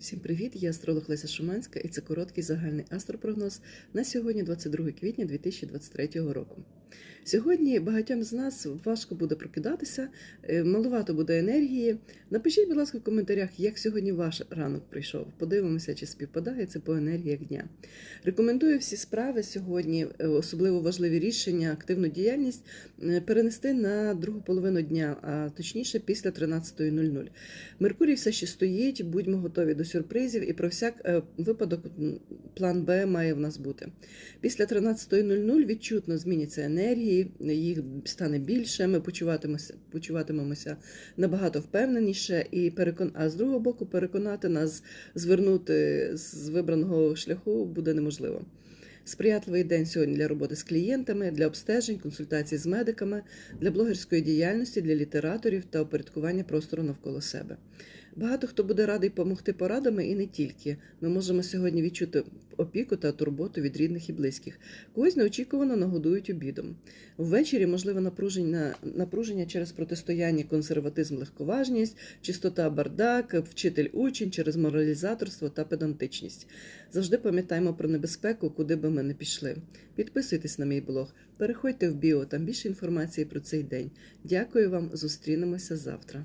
Всім привіт! Я астролог Леся Шуманська і це короткий загальний астропрогноз на сьогодні, 22 квітня 2023 року. Сьогодні багатьом з нас важко буде прокидатися, е, малувато буде енергії. Напишіть, будь ласка, в коментарях, як сьогодні ваш ранок прийшов. Подивимося, чи співпадає це по енергіях дня. Рекомендую всі справи сьогодні, е, особливо важливі рішення, активну діяльність е, перенести на другу половину дня, а точніше після 13.00. Меркурій все ще стоїть, будьмо готові до сюрпризів, і про всяк випадок план Б має в нас бути. Після 13.00 відчутно зміняться енергії, їх стане більше. Ми почуватимемося, почуватимемося набагато впевненіше, і перекон... а з другого боку, переконати нас звернути з вибраного шляху буде неможливо. Сприятливий день сьогодні для роботи з клієнтами, для обстежень, консультацій з медиками, для блогерської діяльності, для літераторів та упорядкування простору навколо себе. Багато хто буде радий допомогти порадами і не тільки. Ми можемо сьогодні відчути опіку та турботу від рідних і близьких. Когось неочікувано нагодують обідом. Ввечері можливе напруження, напруження через протистояння консерватизм, легковажність, чистота бардак, вчитель учень через моралізаторство та педантичність. Завжди пам'ятаємо про небезпеку, куди би ми не пішли. Підписуйтесь на мій блог, переходьте в біо, там більше інформації про цей день. Дякую вам, зустрінемося завтра.